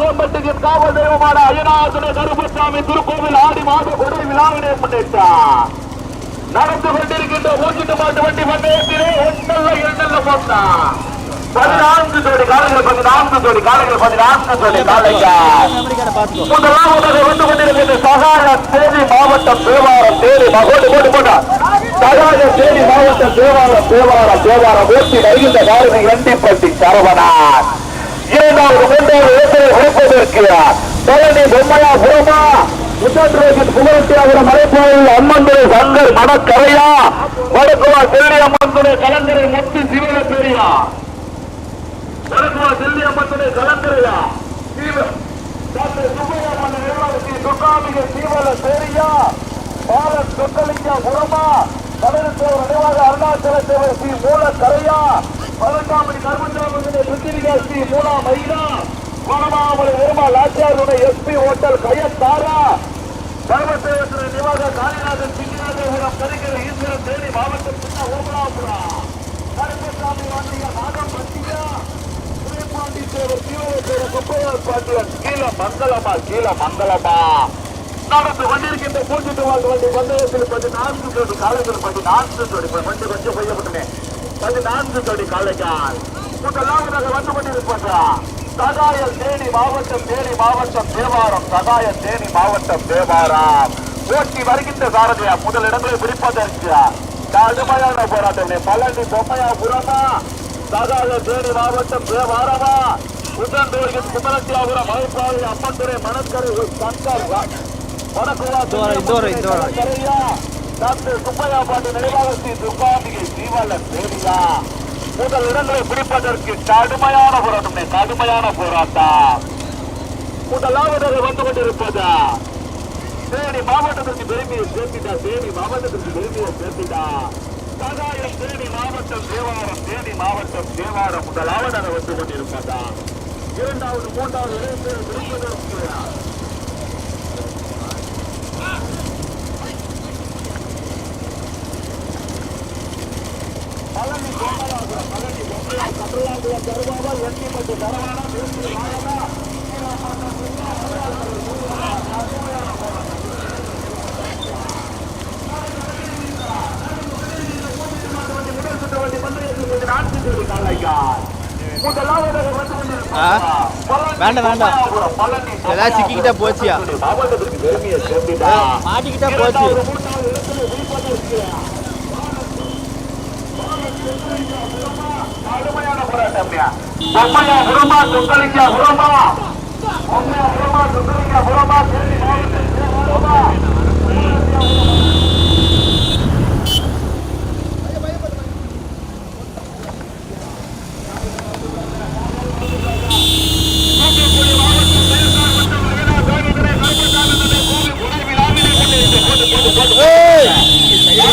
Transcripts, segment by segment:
தூத்துக்குடி காவல் தெய்வமான அய்யனாதுரை கருப்பசாமி திருக்கோவில் ஆடி மாத கொடை விழாவினை முன்னிட்டார் நடந்து கொண்டிருக்கின்ற ஓட்டிட்டு மாட்டு வண்டி பந்தயத்திலே எண்ணல்ல எண்ணல்ல போட்டா பதினான்கு ஜோடி காலைகள் பதினான்கு ஜோடி காலைகள் பதினான்கு ஜோடி காலைகள் முதலாவதாக வந்து கொண்டிருக்கின்ற சகாய தேனி மாவட்டம் தேவாரம் தேனி மகோடு போட்டு போட்டார். சகாய தேனி மாவட்டம் தேவாரம் தேவாரம் தேவாரம். ஓட்டி வருகின்ற காரணம் எண்டிப்பட்டி சரவணார். இரண்டாவது மூன்றாவது ஓட்டை உழைப்பதற்கு பழனி பொம்மையா புறமா முதல் புகழ்த்தியாகிற மலைப்பாளையில் அம்மந்துரை சங்கர் மணக்கரையா வடக்குவா செல்லி அம்மந்துரை கலந்தரை முத்து சிவன பெரியா வடக்குவா செல்லி அம்மந்துரை கலந்தரையா சிவ சீவல பெரியா புறமா நினைவாக அருணாச்சல தேவர் ஸ்ரீ மூல கரையா பதினெட்டாம் கர்மச்சாமி பிருத்திவிகா ஸ்ரீ மூலா மைனா வனமாமலை நிர்மல் ஆச்சாருடைய எஸ்பி ஹோட்டல் கையத்தாரா. சர்வசேவத்திர நிவாக காளிநாதன் சிங்கிநாதபுரம் கரிகர ஈஸ்வரன் தேனி மாவட்டம் சின்ன ஓமலாபுரம் கருப்பசாமி வாண்டிய நாகம் பட்டியா பாண்டி தேவர் தீவிர குப்பையார் பாண்டியன் கீழ மங்களமா கீழ மங்களமா. நடந்து கொண்டிருக்கின்ற பூஜிட்டு வாழ் வண்டி பந்தயத்தில் பதினான்கு ஜோடி காலைகள் பதினான்கு ஜோடி வண்டி கொஞ்சம் செய்யப்பட்டுமே பதினான்கு ஜோடி காலைகள் முதலாவதாக வந்து கொண்டிருப்பதா சகாயம் தேனி மாவட்டம் தேனி மாவட்டம் தேவாரம் சகாயம் தேனி மாவட்டம் தேவாரம். ஓட்டி வருகின்ற சாரதியா முதல் இடங்களை பிடிப்பதற்கு கடுமையான போராட்டம். பழனி பொம்மையா புறமா? சகாய தேனி மாவட்டம் தேவாரமா? உதந்தோரிகள் குமரத்தியாபுரம் மலைப்பாறை அம்மன்துறை மணக்கரை சங்கர். கரையா டாக்டர் சுப்பையா பாண்டி நினைவாக ஸ்ரீ துர்காம்பிகை ஜீவலன் தேவியா முதல் இடங்களை பிடிப்பதற்கு கடுமையான போராட்டம் கடுமையான போராட்டம். முதலாவது வந்து கொண்டிருப்பது? தேனி மாவட்டத்திற்கு பெருமையை சேர்த்திட்டா தேனி மாவட்டத்திற்கு பெருமையை சேர்த்திட்டா? சகாயம் தேனி மாவட்டம் தேவாரம் தேனி மாவட்டம் தேவாரம் முதலாவதாக வந்து கொண்டிருப்பதா? இரண்டாவது மூன்றாவது இடத்தை பிடிப்பதற்கு பழனி கோமலாபுரம் பழனி தரவானா? வேண்டாம், வேண்டாம். ஏதாவது சிக்கிக்கிட்டா போச்சியா? மாட்டிக்கிட்டா போச்சு கடுமையான போராட்டம்யா பொம்மையா புறமா சொக்கலிக்கா புறமா பொம்மையா புறமா சொக்கலிக்கா புறமா தேனி மாவட்டம் புறமா ஓடிக்க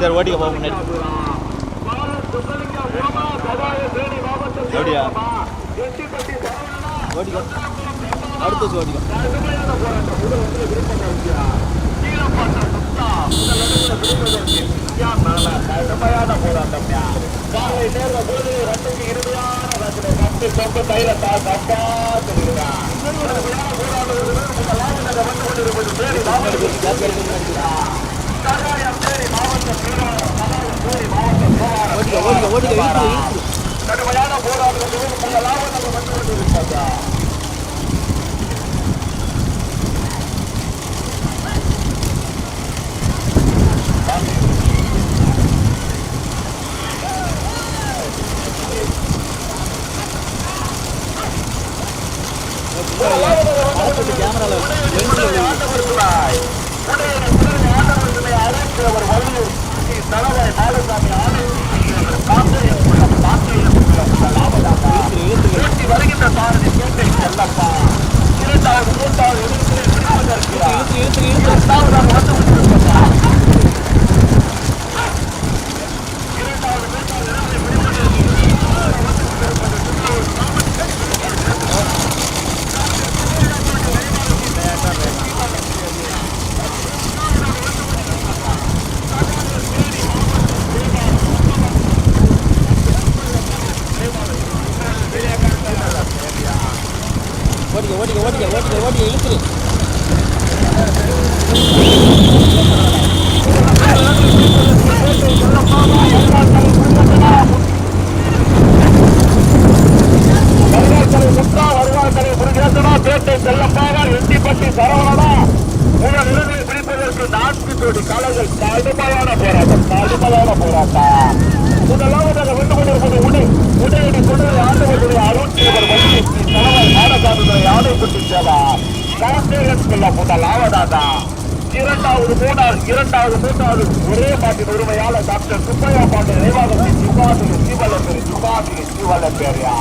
சரி, ஓட்டிக்க போ முன்னாடி. சரவணனா, ஓடிக்க அடுத்து ஓடிக்க தப்பா தெரியுதா மாவட்டம் மாவட்டம் ஓடிக்க ஓடிக்க ஓடிக்க இழுத்து இழுத்து கடுமையான போராட்டம் முதலாவது வந்து கொண்டிருப்பதா அடுத்து கேமராவில் வருகின்ற சாரதி கேட்டை செல்லப்பா இரண்டாவது மூன்றாவது இரண்டாவது இடத்திலே பிடிப்பதற்கு இழுத்து இழுத்து இழுத்து இரண்டாவதாக வந்து கொண்டிருப்பதா இரண்டாவது வேட்பாளர் இடத்தை பிடிப்பதற்கு ஓடிக்க ஓடிக்க ஓடிக்க ஓடிக்க ஓடிக்க இழுத்துரு வருவாய்த்தலை முத்தா வருவாய்த்தலை முருகேசனா பேட்டை செல்லப்பாக எட்டிப்பட்டி சரவணனா உங்கள் நிலைமையை இழுத்துரு நான்கு கோடி காலங்கள் கடுமையான போராட்டம் கடுமையான போராட்டம். முதலாவதாக வந்து கொண்டிருப்பது உடை உடையடி குடலை ஆண்டவர்களுடைய அருட்சேவர் மந்திரி ஸ்ரீ தலைவர் மாடசாமியுடைய ஆணைப்பட்டி சேவா கார்த்தேகன் சொல்ல. முதலாவதாக இரண்டாவது மூணாவது இரண்டாவது மூன்றாவது ஒரே பாட்டின் உரிமையாளர் டாக்டர் சுப்பையா பாண்டிய நினைவாக சிவாசிரி சிவலப்பேரி சிவாசிரி சிவலப்பேரியா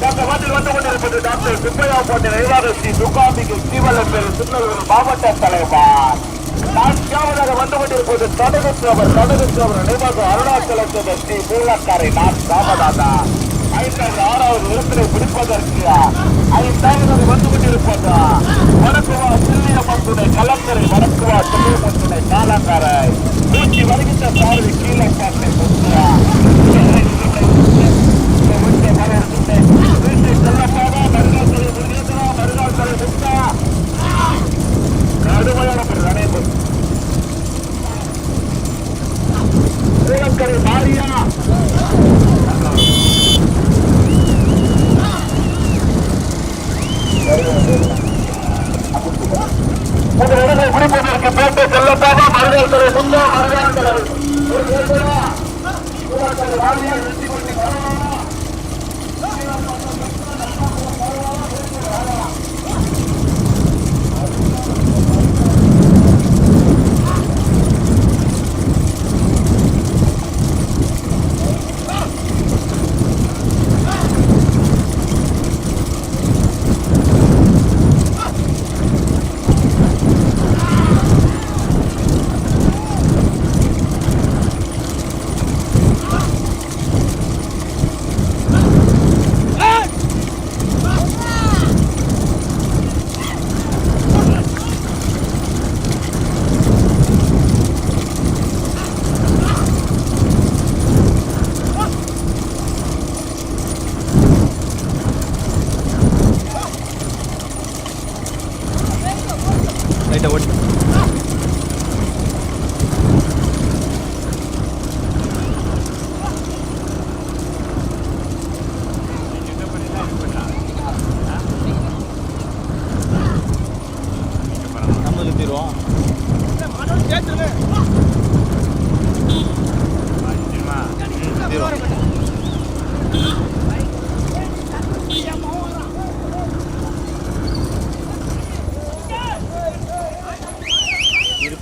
டாக்டர் வந்து கொண்டிருப்பது டாக்டர் சுப்பையா போன்ற நிர்வாக ஸ்ரீ துர்காம்பிகை ஸ்ரீவல்லப்பேர் திருநெல்வேலி மாவட்ட தலைவர். நான்காவதாக வந்து கொண்டிருப்பது தடகுற்றவர் தடகுற்றவர் நிர்வாக அருணாச்சலத்தில் ஸ்ரீ பூலக்காரை நான் ஐந்தாவது ஆறாவது இடத்திலே பிடிப்பதற்கு ஐந்தாவது வந்து கொண்டிருப்பது வடக்குவா சில்லியம்மன் துணை கலங்கரை வடக்குவா சில்லியம்மன் துணை காலங்கரை. நூற்றி வருகின்ற சார்பு கீழே காட்டை முத்துவா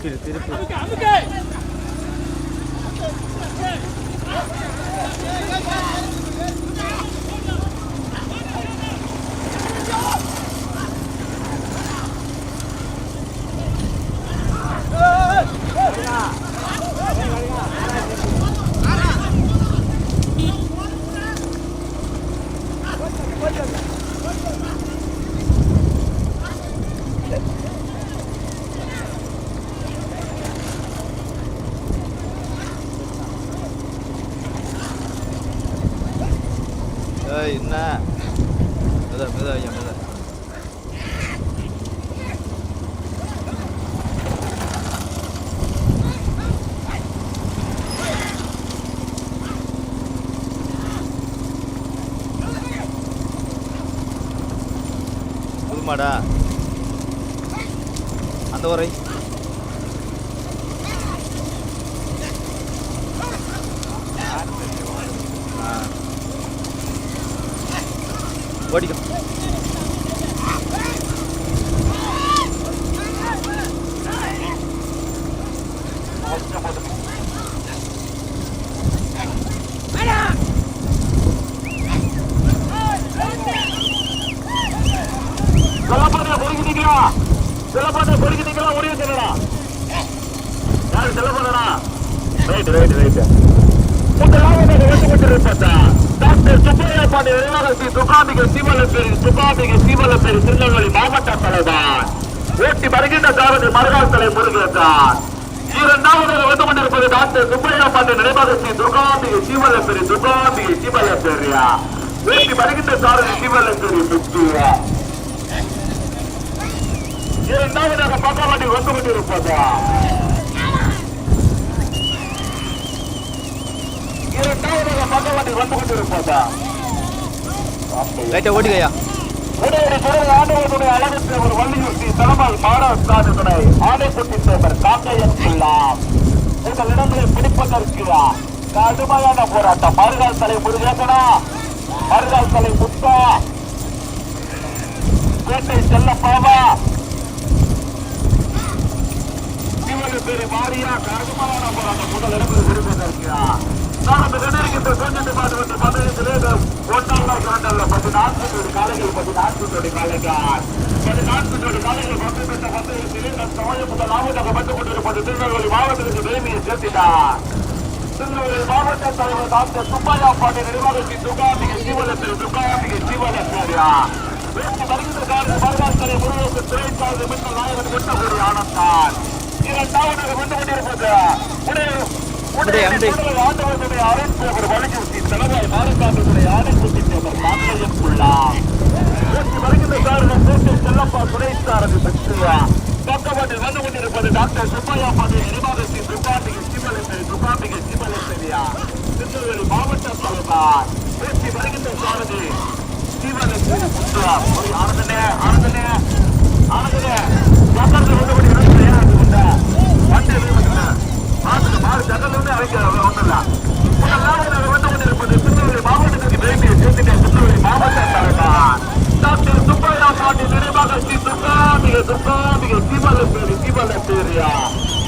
안 திருப்பி ஏய் என்ன மெதா மெதா ஐயா மெதா புதுமாடா அந்த உரை சீவலப்பேரியா ஓட்டி வருகின்ற சாரதி சீவலப்பேரி முத்துவா. இரண்டாவதாக பக்கவாட்டி வந்து கொண்டிருப்பதா? இரண்டாவதாக பக்கவாட்டி வந்து கொண்டிருப்பதா? லைட்டை ஓட்டுக்கையா? உடைய குரல் ஆண்டவர்களுடைய அழகுக்கு ஒரு வள்ளியுறுத்தி தலைமல் மாறாது துணை ஆணைக்குட்டி சேவர் காக்கையன் எங்களிடங்களை இடங்களை பிடிப்பதற்கு கடுமையான போராட்டம். மறுகால் தலை முருகேசனா? மறுகால் தலை முத்தா? பேட்டை இவரு பேரு மாரியா கடுமையான போராட்டம். முதல் இடங்களை பிடிப்பதற்கு நான் அந்த கொஞ்சம் பார்த்து பந்தயத்திலே ஒன்றாம் இரண்டாம் பதினான்கு ஜோடி காலைகள் பதினான்கு ஜோடி காலைகள் திருநெல்வேலி மாவட்ட தலைவர் டாக்டர் சுப்பையா பாண்டிய நிர்வாகத்தின் துகாம்பிகை ஜீவனத்தில் துகாம்பிகை ஜீவனத்தாரியா வேட்சி வருகின்ற காரணம் வரலாற்றை முருகேசன் திரைச்சாலை மின்னல் நாயகன் கொண்டபடி ஆனந்தான் இரண்டாவதாக வந்து கொண்டிருப்பது. ஆண்டவர்களுடைய அருட்போகர் வலியுறுத்தி தலைவாய் மாறுகாட்டுடைய ஆணைக்குட்டி தேவர் மாத்தையன் உள்ளார் ஓட்டி வருகின்ற காரணம் கோட்டை செல்லப்பா துணைச்சாரதி பெற்றுவா பக்கவாட்டில் வந்து கொண்டிருப்பது டாக்டர் சுப்பையா பாண்டிய நிர்வாகத்தின் துப்பாண்டிகை சிவலசரி துப்பாண்டிகை சிவலசரியா திருநெல்வேலி மாவட்ட தலைவர் ஓட்டி வருகின்ற சாரதி சிவலசரி பெற்றுவா ஒரு ஆனந்தனே ஆனந்தனே ஆனந்தனே பக்கத்தில் வந்து கொண்டிருக்கிற வண்டி எதுவும் மாட்டு மாடு ஜன்னல் வந்து அழைக்க ஒன்றும் முதலாவது வந்து கொண்டிருப்பது திருநெல்வேலி மாவட்டத்திற்கு வேண்டிய சேர்த்துட்ட திருநெல்வேலி மாவட்ட தலைவர் டாக்டர் சுப்பையா பாண்டி நினைவாக ஸ்ரீ துர்காமிக துர்காமிக சிவலப்பேரி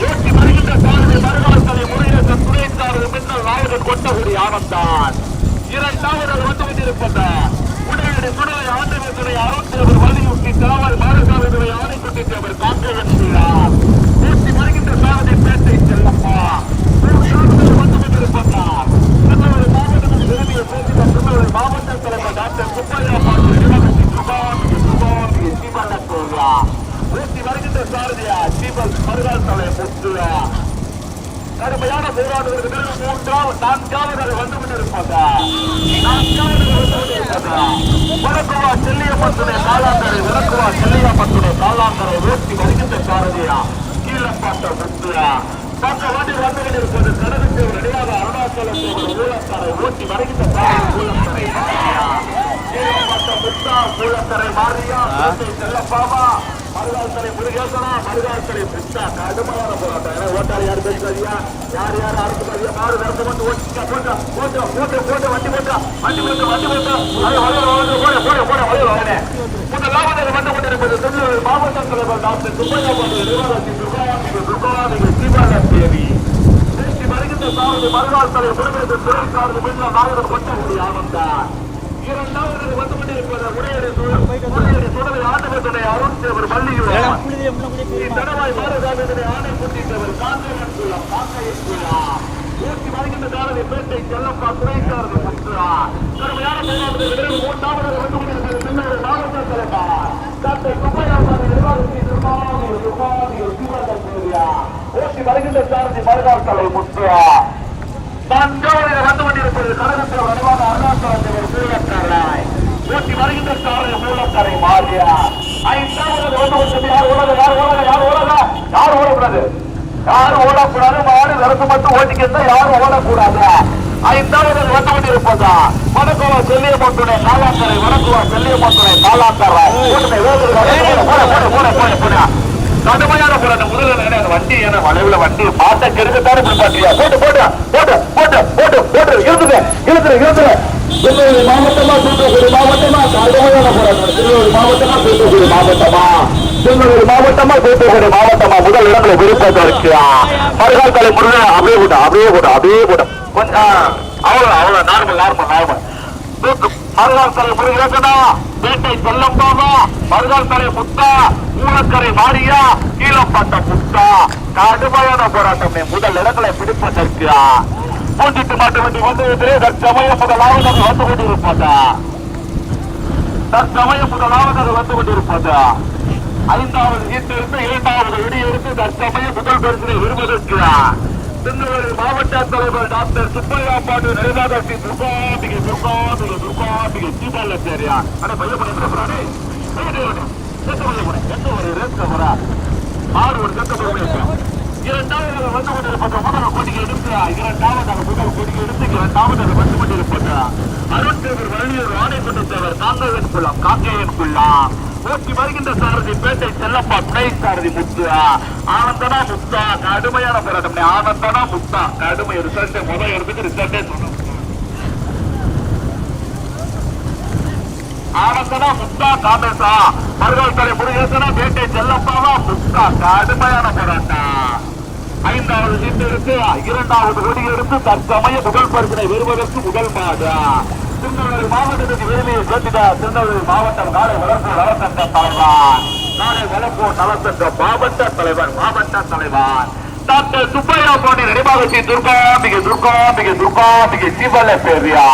ஏற்றி வருகின்ற சாரதி மறுநாட்களை முறையேற்ற துணைக்காரர் மின்னல் நாயகன் கொட்டகுடி ஆனந்தான். இரண்டாவது வந்து கொண்டிருப்பது உடனடி துணை ஆண்டவ துணை அருந்தேவர் வலியுறுத்தி தலைவர் மாறுகாவல்துறை ஆணைக்குட்டி தேவர் காக்கையன் செய்கிறார் வருகின்ற சாரதி பேட்டை செல்லப்பா. வந்து கொண்டிருப்பதார் திருநெல்வேலி மாவட்டத்தில் பேசிய திருநெல்வேலி மாவட்ட தலைவர் டாக்டர் சுப்பையா பாண்டி நிறுவனத்தின் சுபாமி சுபாமி சாரதியா சீவல் மறுகால் தலை முத்துயா கடுமையான போராட்டத்திற்கு பிறகு மூன்றாவது நான்காவது வந்து கொண்டிருப்பதா நான்காவது வந்து கொண்டிருப்பதா வடக்குவா செல்லியப்பத்துடைய காலாந்தரை வடக்குவா செல்லியப்பத்துடைய காலாந்தரை ஓட்டி வருகின்ற சாரதியா கீழப்பாட்ட முத்துயா பக்க வாட்டி வந்து கொண்டிருப்பது கடலுக்கு ரெடியாக அருணாச்சலத்தோட ஊழக்கரை ஓட்டி வருகின்ற சாரதி மாறியா. கீழப்பாட்ட முத்தா ஊழக்கரை மாறியா. செல்லப்பாவா மருதாசனை முருகேசனா மருதாசனை பிரிச்சா கடுமையான போராட்டம். ஏன்னா ஓட்டாளி யார் பேசுறாதியா யார் யார் அரசுக்காதியா மாறு நடத்த மட்டும் ஓட்டிக்கா போட்டா போட்டா போட்டு போட்டு வண்டி போட்டா வண்டி போட்டு வண்டி போட்டா அது வளையல வளையல போட போட போட வளையல வளையல லாபத்தில் வந்து கொண்டிருப்பது திருநெல்வேலி மாவட்ட தலைவர் டாக்டர் துப்பையா போன்ற நிர்வாகத்தின் துர்காவாமிகள் துர்காவாமிகள் தீபாவளி தேவி. தேசி வருகின்ற சாரதி மறுநாள் முருகேசன் திருவிழா சாரதி மின்ன நாயகர் கொட்டகுடி ஆனந்தார் இரண்டாவது வந்து கொண்டிருப்பது உடையடி உடையடி சுடலை ஆண்டவத்துடைய அருண் தேவர் தடவாய் மாறுகாவலுடைய ஆணைக்குட்டித்தவர் காந்தையன் குளம் காக்கையன் குளம் ஊட்டி வருகின்ற காலதி பேட்டை செல்லப்பா துணைக்காரது முத்துரா கடுமையான போராட்டத்தில் மூன்றாவது வந்து பின்னர் மாவட்ட தலைவர் காத்தை குப்பையாசாமி வருகின்ற சாரதி மறுநாள் தலை முத்துரா நான்காவது வந்து கொண்டிருப்பது கடகத்தில் வலுவான ஊட்டி மூலக்கரை மாறியா ஐந்தாவது வந்து கொண்டிருப்பது யார் ஓடல யார் ஓடல யார் ஓடல யார் ஓடக்கூடாது? யாரும் ஓடக்கூடாது? மாடு விரத்து மட்டும் ஓட்டிக்கிட்டு யாரும் ஓடக்கூடாது. ஐந்தாவது வந்து கொண்டிருப்பதா வணக்கம் செல்லிய மட்டுடைய காலாந்தரை வணக்கம் செல்லிய மட்டுடைய காலாந்தரை கடுமையான போராட்டம். முதல்ல கிடையாது வண்டி ஏன்னா வளைவுல வண்டி பார்த்த கெடுக்கத்தானே இப்படி பாத்தியா போட்டு போட்டு போட்டு போட்டு போட்டு போட்டு இழுத்துங்க இழுத்துரு இழுத்துரு திருநெல்வேலி மாவட்டமா தூத்துக்குடி மாவட்டமா? கடுமையான போராட்டம். திருநெல்வேலி மாவட்டமா தூத்துக்குடி மாவட்டமா? திருநெல்வேலி மாவட்டமா தூத்துக்குடி மாவட்டமா? முதல் இடங்களை விருப்பத்தை இருக்கியா மறுகால் தலை முருக அப்படியே போட்டா அப்படியே போட்டா அப்படியே போட்டா. அவ்வளவு அவ்வளவு நார்மல் நார்மல் நார்மல் மறுநாள் தலை முருகேசனா வேட்டை செல்லம்பாவா மருதால் தலை முத்தா? ஊரக்கரை மாரியா கீழப்பட்ட முத்தா? கடுமையான போராட்டம். முதல் இடங்களை பிடிப்பதற்கு பூஞ்சிட்டு மாட்டு வண்டி வந்து தற்சமயம் முதலாவது வந்து கொண்டிருப்பதா? தற்சமயம் முதலாவது வந்து கொண்டிருப்பதா? ஐந்தாவது ஈட்டிலிருந்து இரண்டாவது வெளியிருந்து தற்சமயம் முதல் பரிசினை விரும்பதற்கு திருநெல்வேலி மாவட்ட தலைவர் டாக்டர் சுப்பையா பாண்டு நெருதாதர்த்தி துர்காம்பிகை துர்காம்பிகை துர்காம்பிகை தீபாவளியா அட பையன் பண்ணிக்கிறானே எந்த ஒரு ரேஸ்கவரா ஆறு ஒரு கட்ட பொறுமை இரண்டாவது வந்து கொண்டிருப்பது முதல் கொடியை எடுத்து இரண்டாவது முதல் கொடியை எடுத்து இரண்டாவது வந்து கொண்டிருப்பது அருட்தேவர் வள்ளியூர் ஆணைக்குட்டத்தேவர் காங்கேயன் குளம் காங்கேயன் குள்ளம் ஓட்டி வருகின்ற சாரதி பேட்டை செல்லப்பா துணை சாரதி முத்து ஆனந்தனா முத்தா கடுமையான போராட்டம் ஆனந்தனா முத்தா கடுமை ரிசல்ட் முதல் எடுத்துக்கு ரிசல்ட்டே சொல்லணும் ஆனந்தனா முத்தா காமேசா மருகல் தலை முருகேசனா பேட்டை செல்லப்பாவா முத்தா. கடுமையான போராட்டம். ஐந்தாவது சீட்டிற்கு இரண்டாவது கொடி தற்சமய முதல் பரிசனை பெறுவதற்கு முதல் மாதா. திருநெல்வேலி மாவட்டத்துக்கு விரும்பிய சேர்த்திட திருநெல்வேலி மாவட்டம் நாளை வளர்ப்பு நலசங்க தலைவர். நாளை வளர்ப்பு நலசங்க மாவட்ட தலைவர் மாவட்ட தலைவர். டாக்டர் சுப்பையா பாண்டி நடிபாகத்தி மிக துர்கா மிக சிவல பேரியா.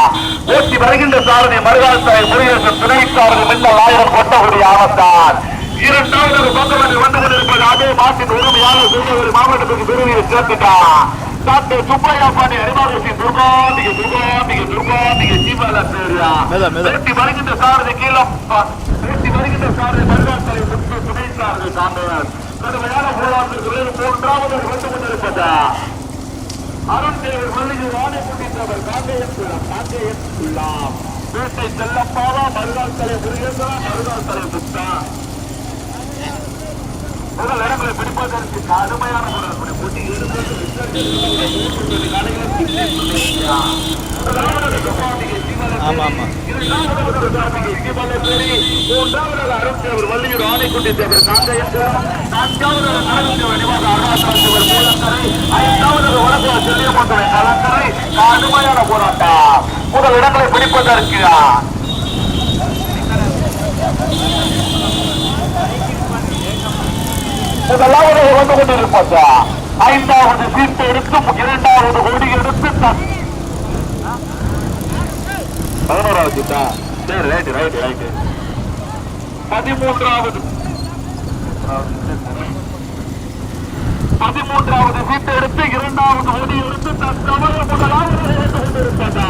ஓட்டி வருகின்ற சாரணி மருகாசாய் தலை முருகேசன் துணை சாரணி மின்னல் ஆயிரம் கொட்டகுடி ஆவத்தான் இரண்டாவது பந்தவர்கள் வந்து கொண்டிருப்பது அதே மாட்டின் உரிமையாளர் திருநெல்வேலி மாவட்டத்துக்கு விரும்பிய சேர்த்துட்டான் டாக்டர் சுப்பையா பாண்டி அரிமாதேசி துர்காம்பிகை துர்காம்பிகை துர்காம்பிகை சீமல மெல்ல. வெட்டி வருகின்ற சாரதி கீழம் வெட்டி வருகின்ற சாரதி மருகாத்தலை முத்து துணை சாரதி சார்ந்தவர். கடுமையான போராட்டத்தில் மூன்றாவது வந்து கொண்டிருப்பதா. அருண் தேவர் மல்லிகை குடித்தவர் காங்கேயம் குள்ளம் காங்கேயம் குள்ளம் வீட்டை செல்லப்பாவா மருகால் தலை முருகேசரா தலை முத்தா முதல் இடங்களை பிடிப்பதற்கு கடுமையான போராட்டம் போட்டி ஆமா ஆமா முதல் இடங்களை பிடிப்பதற்கு முதலாவது வந்து கொண்டிருப்பதா? ஐந்தாவது சீட்டை எடுத்து இரண்டாவது கொடி எடுத்து பதினோராவது சீட்டா? சரி ரைட்டு ரைட்டு ரைட்டு பதிமூன்றாவது பதிமூன்றாவது சீட்டை எடுத்து இரண்டாவது ஓடி எடுத்து தன் கவலை முதலாவது எடுத்து கொண்டிருப்பதா?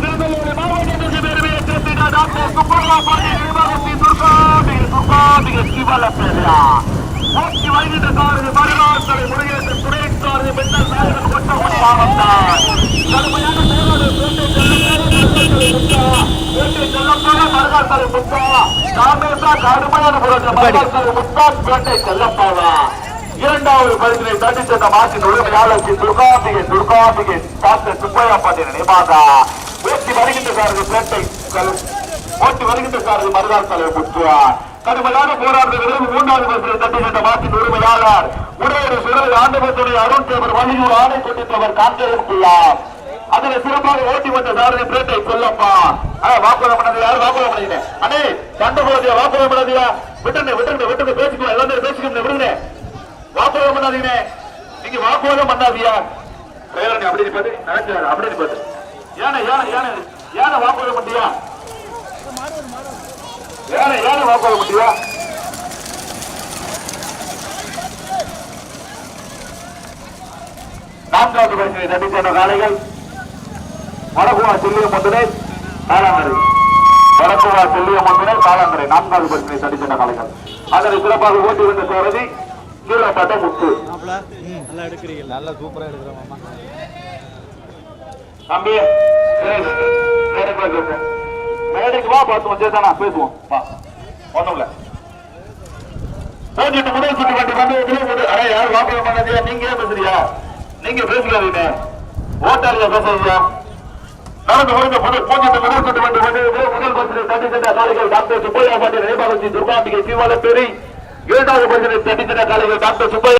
திருநெல்வேலி மாவட்டத்துக்கு பெருமையை சேர்த்துட்டா டாக்டர் சிவல பேரா நோக்கி வருகின்ற சாரதி மறுநாட்களை முருகேசன் துணை சாரதி பெண்ணல் நாயகன் கொட்டகுடி மாவட்டம் கடுமையான செயலாளர் பேட்டை செல்லப்பாடு மறுநாட்களை முத்தா. காமேசா கடுமையான புரட்சி மறுநாட்களை முத்தா பேட்டை செல்லப்பாடா இரண்டாவது பரிசினை தட்டி சென்ற மாட்டின் உரிமையாளருக்கு துர்காம்பிகை துர்காம்பிகை டாக்டர் சுப்பையா பாண்டியன் நினைவாக ஓட்டி வருகின்ற சாரதி பேட்டை கல்- ஓட்டி வருகின்ற சாரதி மறுநாள் தலைவர் முத்துவார் கடுமையான போராட்டத்தில் மூன்றாவது பரிசினை தட்டி சென்ற உரிமையாளர். உடையொரு சுழல் ஆண்டவத்துடைய அருண் தேவர் வழியூர் ஆணை கொண்டிருப்பவர் காங்கேயம் அதுல சிறப்பாக ஓட்டி வந்த சாரதி பேட்டை சொல்லப்பா வாக்குவாதம் பண்ணது யாரும் வாக்குவாதம் பண்ணீங்க அண்ணே சண்டை போடாதியா வாக்குவாதம் பண்ணாதியா விட்டுங்க விட்டுங்க விட்டுங்க பேசிக்கோ எல்லாரும் பேசிக்கணும் விடுங்க வாக்குவாதம் பண்ணாதீங்க நீங்க வாக்குவாதம் பண்ணாதியா பிரேரணை அப்படி நிப்பாது நடக்கிறாரு அப்படி நிப்பாது ஏன ஏன ஏன ஏன வாக்குவாதம் பண்ணியா? ஏன ஏன வாக்குவாதம் பண்ணியா நான்காவது பரிசனை தட்டி சென்ற காளைகள். வடகுவா செல்லியம் ஒன்றினை காலாந்தரை வடக்குவா செல்லியம் ஒன்றினை காலாந்தரை நான்காவது பரிசனை தட்டி சென்ற காளைகள். அதனை சிறப்பாக ஓட்டி வந்த சாரதி கீழப்பட்ட முத்து. நல்லா எடுக்கிறீங்க நல்லா சூப்பரா எடுக்கிறோம் மாமா. தம்பி. மேடைக்கு வா பார்த்துவோம் சேதானா பேசுவோம். வா. ஒண்ணும் இல்ல போட்டிட்டு முதல் சுற்று வந்து வந்து முதல் முதல் அடே யார் வாக்குவம் பண்ணாதியா நீங்க ஏன் பேசுறியா நீங்க பேசுகிறீங்க ஓட்டர்ல பேசுறீங்க. நடந்து வருங்க முதல் போஞ்சிட்டு முதல் சுட்டு கட்டி வந்து முதல் பரிசு தட்டி சென்ற காலைகள் டாக்டர் சுப்பையா பாட்டி நினைவாகத்தி துர்காம்பிகை சீவால பெரிய இரண்டாவது பரிசனை தட்டி சென்ற காலைகள் டாக்டர் சுப்பையா